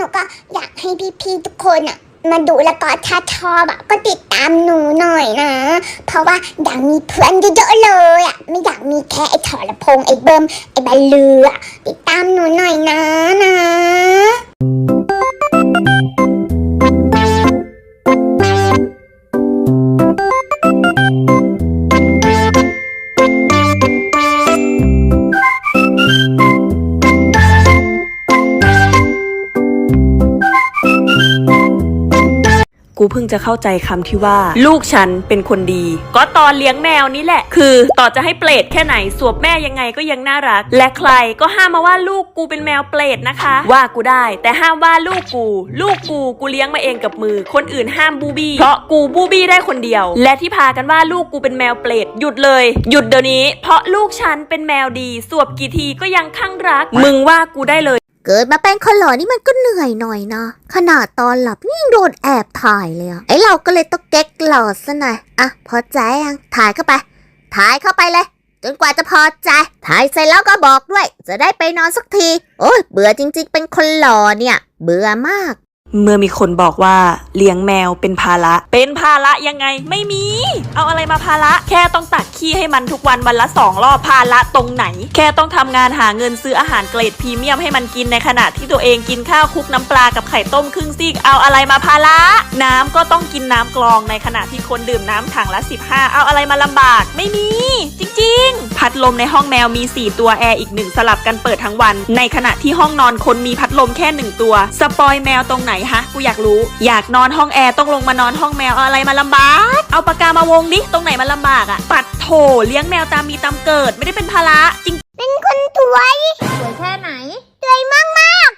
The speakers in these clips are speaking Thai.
หนูก็อยากให้พี่ๆทุกคนอะมาดูแล้วก็ถ้าชอบอะก็ติดตามหนูหน่อยนะ เพราะว่าอยากมีเพื่อนเยอะๆเลยอะไม่อยากมีแค่ไอ้ถอละพงไอ้เบิ้มไอ้บรรลืออะติดตามหนูหน่อยนะนะ กูเพิ่งจะเข้าใจคำที่ว่า ลูกฉันเป็นคนดี ก็ตอนเลี้ยงแมวนี่แหละ คือต่อจะให้เปรตแค่ไหนสวบแม่ยังไงก็ยังน่ารัก และใครก็ห้ามมาว่าลูกกูเป็นแมวเปรตนะคะ ว่ากูได้ แต่ห้ามว่าลูกกู ลูกกูกูเลี้ยงมาเองกับมือ คนอื่นห้ามบูบี้เพราะกูบูบี้ได้คนเดียว และที่พากันว่าลูกกูเป็นแมวเปรตหยุดเลย หยุดเดี๋ยวนี้ เพราะลูกฉันเป็นแมวดี สวบกี่ทีก็ยังข้างรัก มึงว่ากูได้เลย เกิดมาเป็นคนหล่อนี่มันก็เหนื่อยหน่อยนะ ขนาดตอนหลับนี่ยังโดนแอบถ่ายเลยอะไอเราก็เลยต้องเก๊กหล่อซะหน่อยอะพอใจยังถ่ายเข้าไป ถ่ายเข้าไปเลย จนกว่าจะพอใจ ถ่ายเสร็จแล้วก็บอกด้วย จะได้ไปนอนสักที โอ้ยเบื่อจริง ๆ เป็นคนหล่อเนี่ย เบื่อมาก เมื่อมีคนบอกว่าเลี้ยงแมวเป็นภาระ เป็นภาระยังไงไม่มี เอาอะไรมาภาระ แค่ต้องตัก ขี้ให้มันทุกวันวันละสองรอบภาระตรงไหน แค่ต้องทำงานหาเงินซื้ออาหารเกรดพรีเมียมให้มันกินในขณะที่ตัวเองกินข้าวคลุกน้ำปลากับไข่ต้มครึ่งซีกเอาอะไรมาภาระน้ำก็ต้องกินน้ำกรองในขณะที่คนดื่มน้ำถังละ 15 เอาอะไรมาลำบาก ไม่มี จริง ๆ พัดลมในห้องแมวมี 4 ตัวแอร์อีกหนึ่งสลับกันเปิดทั้งวัน ในขณะที่ห้องนอนคนมีพัดลมแค่หนึ่งตัว สปอยแมวตรงไหนฮะกูอยากรู้ อยากนอนห้องแอร์ต้องลงมานอนห้องแมวเอาอะไรมาลำบาก เอาปากกามาวงดิตรงไหนมันลำบากอะปัด เลี้ยงแมวตามมีตามเกิดไม่ได้เป็นภาระจริง เป็นคนสวยสวยแค่ไหนสวยมากมาก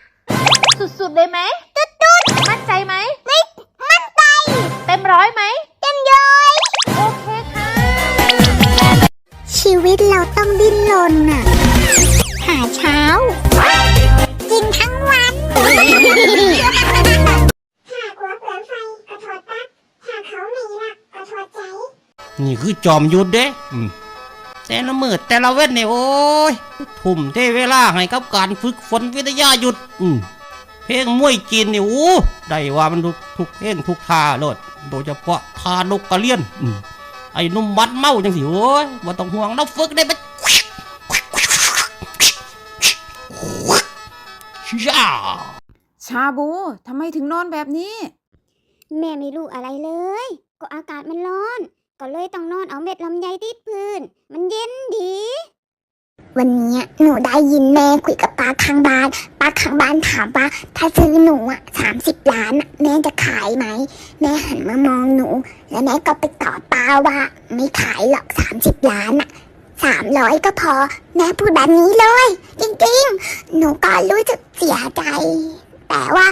สุดๆเลยไหมๆตุ๊ดมั่นใจไหมๆไม่มั่นใจ เต็มร้อยไหมเต็มย้อยโอเคค่ะ ชีวิตเราต้องดิ้นรนน่ะ หาเช้า นี่คือจอมยุทธเด้อืมแต่ละมือแต่ละเว้นเนี่ยโอ้ยทุ่มเทเวลาให้กับการฝึกฝนวิทยายุทธอืมเพลงมวยจีนนี่โอ้ได้ว่ามันทุกทุกเพลงทุกท่าโลดโดยเฉพาะท่านกกระเลียนอืมไอ้หนุ่มบัดเมาจังสิโอ้ยว่าต้องห่วงเราฝึกได้ไปย่าชาบูทำไมถึงนอนแบบนี้ แม่ไม่รู้อะไรเลย ก็อากาศมันร้อน ก็เลยต้องนอนเอาเม็ดลำไยติดพื้น มันเย็นดี วันนี้หนูได้ยินแม่คุยกับป้าข้างบ้านป้าข้างบ้านถามว่า ถ้าซื้อหนูอะสามสิบล้านอะแม่จะขายไหม แม่หันมามองหนู แล้วแม่ก็ไปตอบป้าว่า ไม่ขายหรอกสามสิบล้านอะสามร้อยก็พอ แม่พูดแบบนี้เลย จริงๆ หนูก็รู้สึกเสียใจ แต่ว่า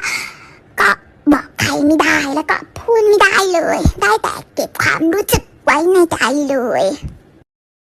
ก็บอกใครไม่ได้แล้วก็พูดไม่ได้เลย ได้แต่เก็บความรู้สึก ไว้ในใจเลย